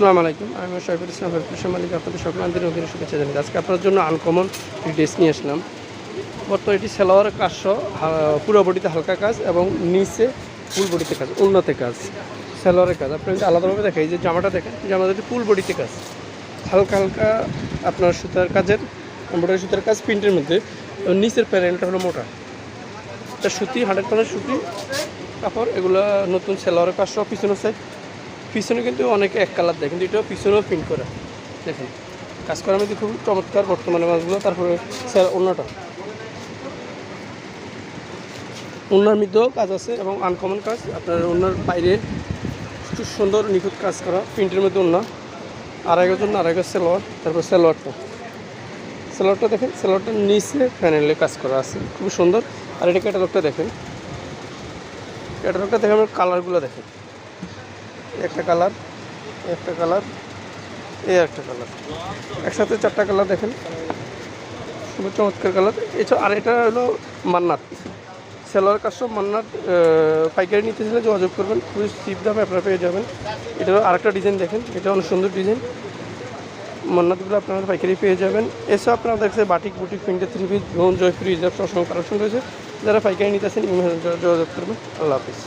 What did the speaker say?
আসসালামু আলাইকুম। আমি শহীদুল ইসলাম, হরপুর মালিক আপনাদের সকল আন্তরিক নদীর শুভেচ্ছা জানাই। আজকে আপনার জন্য আনকমন ড্রেস নিয়ে আসলাম। বর্তমানে এটি সেলোয়ার কাজসহ পুরো বডিতে হালকা কাজ এবং নিচে ফুল বডিতে কাজ, উন্নতে কাজ, সেলোয়ারের কাজ। আপনি যদি আলাদাভাবে দেখেন যে জামাটা দেখেন জামাটা ফুল বডিতে কাজ। হালকা হালকা আপনার সুতার কাজের এমব্রয়ডারি সুতার কাজ, প্রিন্টের মধ্যে। নিচের প্যানেলটা হলো মোটা। এটা সুতি হান্ড্রেড পার্সেন্ট সুতি। কাপড় এগুলো নতুন সেলোয়ারের কাজ সহ, পিছনের সাইড পিছনে কিন্তু অনেকে এক কালার দেয়, কিন্তু এটাও পিছনেও প্রিন্ট করা। দেখেন, কাজ করার মধ্যে খুব চমৎকার বর্তমানে মাছগুলো, তারপরে স্যার অন্যটা। অন্যার মধ্যেও কাজ আছে এবং আনকমন কাজ, আপনার অন্যার বাইরে খুব সুন্দর নিখুঁত কাজ করা প্রিন্টের মধ্যে অন্য আড়াই গজ অন্য আড়াই গজ সেলোয়ার তারপর সেলোয়ারটা সেলোয়ারটা দেখেন সেলোয়ারটার নিচে প্যানেলে কাজ করা আছে খুব সুন্দর। আর এটা ক্যাটালগটা দেখেন। ক্যাটালগটা দেখেন কালারগুলো দেখেন। একটা কালার একটা কালার, এই একটা কালার। একসাথে চারটা কালার দেখেন। খুব চমৎকার কালার। এছাড়া আর এটা হলো মান্নাত। সেলোয়ার কাজ সব মান্নাত পাইকারি নিতে চাইলে যোগাযোগ করবেন। খুবই চিপ দামে আপনারা পেয়ে যাবেন। এটারও আরেকটা ডিজাইন দেখেন। এটা অনেক সুন্দর ডিজাইন মান্নাতগুলো আপনারা পাইকারি পেয়ে যাবেন। এসব আপনারা দেখছে বাটিক, বুটিক, প্রিন্টের থ্রি পিস বোন জয়পুরি, রিজার্ভ সবসময় কালেকশন রয়েছে। যারা পাইকারি নিতে আসেন যোগাযোগ করবেন। আল্লাহ হাফিজ।